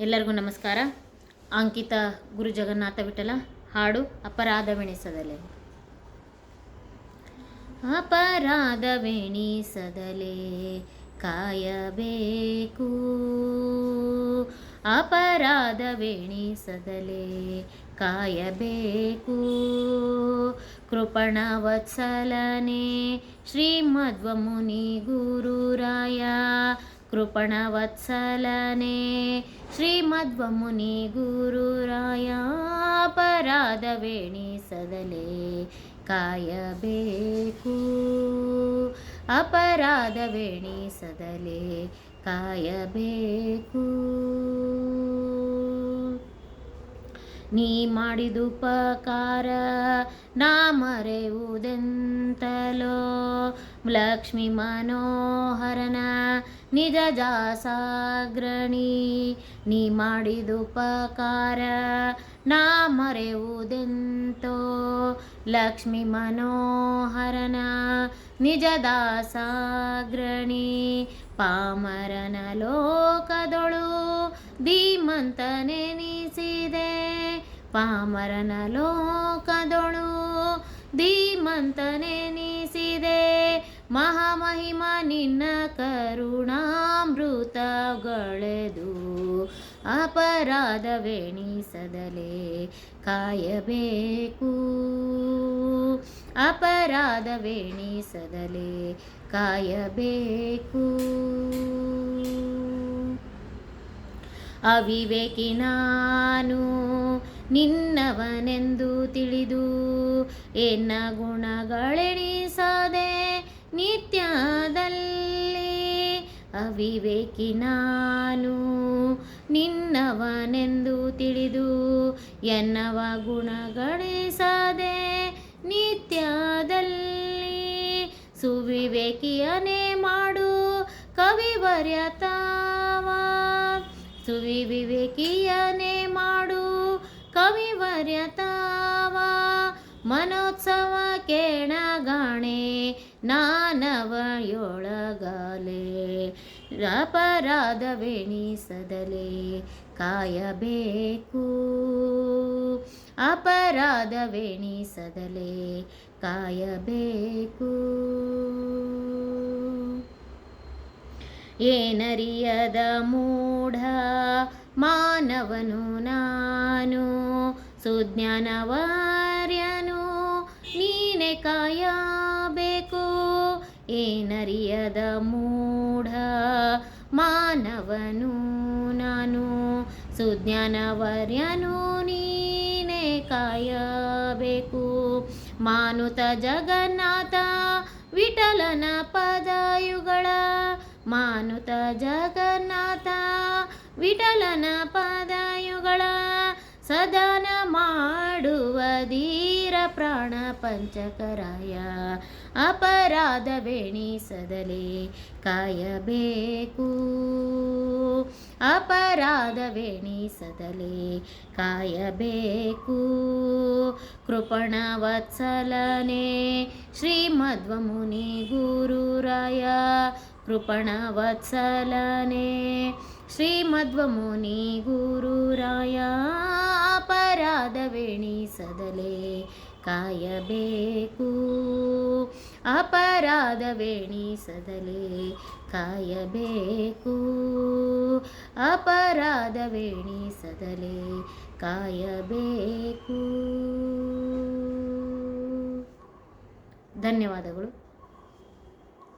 ಎಲ್ಲರಿಗೂ ನಮಸ್ಕಾರ. ಅಂಕಿತ ಗುರು ಜಗನ್ನಾಥ ವಿಠಲ, ಹಾಡು ಅಪರಾಧವೆಣಿಸದಲೆ ಅಪರಾಧವೆಣಿಸದಲೆ ಕಾಯಬೇಕು. ಅಪರಾಧವೆಣಿಸದಲೆ ಕಾಯಬೇಕು. ಕೃಪಣವತ್ಸಲನೆ ಶ್ರೀಮಧ್ವಮುನಿ ಗುರುರಾಯ ಕೃಪಣವತ್ಸಲನೆ. ಶ್ರೀಮಧ್ವಮುನಿ ಗುರುರಾಯ ಅಪರಾಧವೆಣಿಸದಲೆ ಕಾಯಬೇಕು. ಅಪರಾಧವೆಣಿಸದಲೆ ಕಾಯಬೇಕು. ನೀ ಮಾಡಿದುಪಕಾರ ನಾ ಮರೆಯುವುದೆಂತಲೋ? ಲಕ್ಷ್ಮಿ ಮನೋಹರನ, ನಿಜ ಜಾಸಾಗ್ರಣಿ, ನೀ ಮಾಡಿದುಪಕಾರ ನಾ ಮರೆಯುವುದೆಂತೋ? ಲಕ್ಷ್ಮಿ ಮನೋಹರನ, ನಿಜ ದಾಸಾಗ್ರಣಿ ಪಾಮರನ ಲೋಕದೊಳು ಧೀಮಂತನೆನಿಸಿದೆ ಪಾಮರನ ಲೋಕದೊಳು ಧೀಮಂತನೆನಿಸಿದೆ ಮಹಾಮಹಿಮ ನಿನ್ನ ಕರುಣಾಮೃತಗಳೆದು ಅಪರಾಧವೆಣಿಸದಲೆ ಕಾಯಬೇಕು. ಅಪರಾಧವೆಣಿಸದಲೆ ಕಾಯಬೇಕು. ಅವಿವೇಕಿ ನಾನು ನಿನ್ನವನೆಂದು ತಿಳಿದು ಎನ್ನ ಗುಣಗಳೆಣಿಸದೆ ನಿತ್ಯದಲ್ಲಿ ಅವಿವೇಕಿ ನಾನು ನಿನ್ನವನೆಂದು ತಿಳಿದು ಎನ್ನವ ಗುಣಗಳಿಸದೆ ನಿತ್ಯದಲ್ಲಿ ಸುವಿವೇಕಿಯನೇ ಮಾಡು. ಕವಿವರ್ಯತಾವ ಸುವಿವೇಕಿಯನೇ ಮಾಡು. ಕವಿವರ್ಯತಾವ ಮನೋತ್ಸವ ಕೇಣಗಾಣೆ ನಾನವಯೊಳಗಲೆ. ಅಪರಾಧವೆಣಿಸದಲೆ ಕಾಯಬೇಕು. ಅಪರಾಧವೆಣಿಸದಲೆ ಕಾಯಬೇಕು. ಏನರಿಯದ ಮೂಢ ಮಾನವನು ನಾನು, ಸುಜ್ಞಾನವಾರ್ಯನು ನೀನೆ ಕಾಯಬೇಕು. ಏನರಿಯದ ಮೂಢ ಮಾನವನು ನಾನು, ಸುಜ್ಞಾನವರ್ಯನು ನೀನೆ ಕಾಯಬೇಕು. ಮಾನುತ ಜಗನ್ನಾಥ ವಿಠಲನ ಪದಾಯುಗಳ, ಮಾನುತ ಜಗನ್ನಾಥ ವಿಠಲನ ಪಾದಾಯುಗಳ ಸದನ ಮಾಡುವ ಧೀರ ಪ್ರಾಣ ಪಂಚಕರಾಯ. ಅಪರಾಧವೆಣಿಸದಲೆ ಕಾಯಬೇಕು. ಅಪರಾಧವೆಣಿಸದಲೆ ಕಾಯಬೇಕು. ಕೃಪಣವತ್ಸಲನೆ ಶ್ರೀಮಧ್ವಮುನಿ ಗುರುರಾಯ. ಕೃಪಣವತ್ಸಲನೆ ಶ್ರೀಮಧ್ವಮುನಿ ಗುರುರಾಯ ಅಪರಾಧವೆಣಿಸದಲೆ ಕಾಯಬೇಕು. ಅಪರಾಧವೆಣಿಸದಲೆ ಕಾಯಬೇಕು. ಅಪರಾಧವೆಣಿಸದಲೆ ಕಾಯಬೇಕು. ಧನ್ಯವಾದಗಳು.